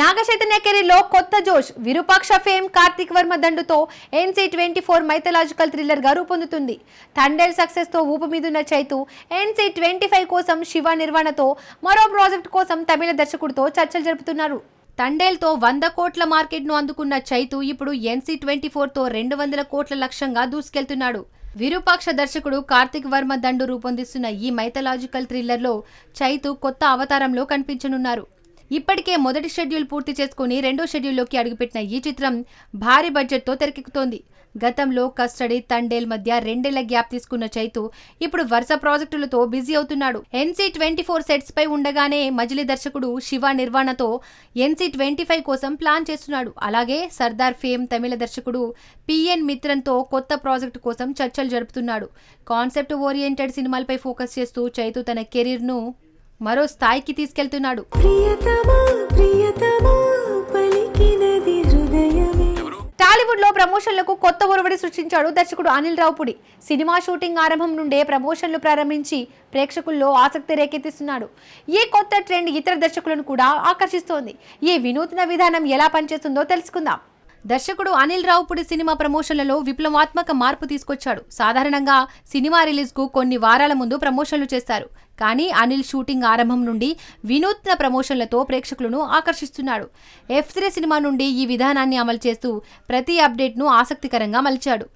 నాగచైతన్య కెరీర్లో కొత్త జోష్ విరూపాక్ష ఫేమ్ కార్తిక్ వర్మ దండుతో ఎన్సీ ట్వంటీ ఫోర్ మైథలాజికల్ థ్రిల్లర్గా రూపొందుతుంది. థండర్ సక్సెస్తో ఊపు మీదున్న చైతు ఎన్సీ ట్వంటీ ఫైవ్ కోసం శివ నిర్వహణతో మరో ప్రాజెక్ట్ కోసం తమిళ దర్శకుడితో చర్చలు జరుపుతున్నారు. తండేల్తో వంద కోట్ల మార్కెట్ను అందుకున్న చైతు ఇప్పుడు ఎన్సీ ట్వంటీ ఫోర్తో రెండు వందల కోట్ల లక్ష్యంగా దూసుకెళ్తున్నాడు. విరూపాక్ష దర్శకుడు కార్తిక్ వర్మ దండు రూపొందిస్తున్న ఈ మైథలాజికల్ థ్రిల్లర్లో చైతు కొత్త అవతారంలో కనిపించనున్నారు. ఇప్పటికే మొదటి షెడ్యూల్ పూర్తి చేసుకుని రెండో షెడ్యూల్లోకి అడుగుపెట్టిన ఈ చిత్రం భారీ బడ్జెట్తో తెరకెక్కుతోంది. గతంలో కస్టడీ తండేల్ మధ్య రెండేళ్ళ గ్యాప్ తీసుకున్న చైతు ఇప్పుడు వరుస ప్రాజెక్టులతో బిజీ అవుతున్నాడు. ఎన్సీ ట్వంటీ ఫోర్ సెట్స్ పై ఉండగానే మజిలీ దర్శకుడు శివ నిర్వాణతో ఎన్సీ ట్వంటీ ఫైవ్ కోసం ప్లాన్ చేస్తున్నాడు. అలాగే సర్దార్ ఫేమ్ తమిళ దర్శకుడు పిఎన్ మిత్రన్తో కొత్త ప్రాజెక్టు కోసం చర్చలు జరుపుతున్నాడు. కాన్సెప్ట్ ఓరియంటెడ్ సినిమాలపై ఫోకస్ చేస్తూ చైతు తన కెరీర్ను మరో స్థాయికి తీసుకెళ్తున్నాడు. ప్రియతమా ప్రియతమా పలికినది హృదయమే. టాలీవుడ్లో ప్రమోషన్లకు కొత్త ఒరవడి సృష్టించాడు దర్శకుడు అనిల్ రావుపుడి. సినిమా షూటింగ్ ఆరంభం నుండే ప్రమోషన్లు ప్రారంభించి ప్రేక్షకుల్లో ఆసక్తి రేకెత్తిస్తున్నాడు. ఈ కొత్త ట్రెండ్ ఇతర దర్శకులను కూడా ఆకర్షిస్తోంది. ఈ వినూత్న విధానం ఎలా పనిచేస్తుందో తెలుసుకుందాం. దర్శకుడు అనిల్ రావుపుడి సినిమా ప్రమోషన్లలో విప్లవాత్మక మార్పు తీసుకొచ్చాడు. సాధారణంగా సినిమా రిలీజ్కు కొన్ని వారాల ముందు ప్రమోషన్లు చేస్తారు. కానీ అనిల్ షూటింగ్ ఆరంభం నుండి వినూత్న ప్రమోషన్లతో ప్రేక్షకులను ఆకర్షిస్తున్నాడు. ఎఫ్ త్రీ సినిమా నుండి ఈ విధానాన్ని అమలు చేస్తూ ప్రతి అప్డేట్ను ఆసక్తికరంగా మలిచాడు.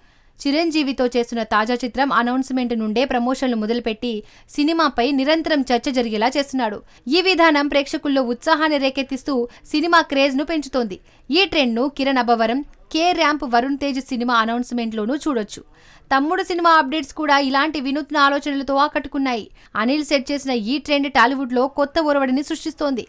చిరంజీవితో చేస్తున్న తాజా చిత్రం అనౌన్స్మెంట్ నుండే ప్రమోషన్లు మొదలుపెట్టి సినిమాపై నిరంతరం చర్చ జరిగేలా చేస్తున్నాడు. ఈ విధానం ప్రేక్షకుల్లో ఉత్సాహాన్ని రేకెత్తిస్తూ సినిమా క్రేజ్ను పెంచుతోంది. ఈ ట్రెండ్ను Kiran Abbavaram K ramp Varun Tej cinema announcement లోనూ చూడొచ్చు. తమ్ముడు సినిమా అప్డేట్స్ కూడా ఇలాంటి వినూత్న ఆలోచనలతో ఆకట్టుకున్నాయి. అనిల్ సెట్ చేసిన ఈ ట్రెండ్ టాలీవుడ్లో కొత్త ఒరవడిని సృష్టిస్తోంది.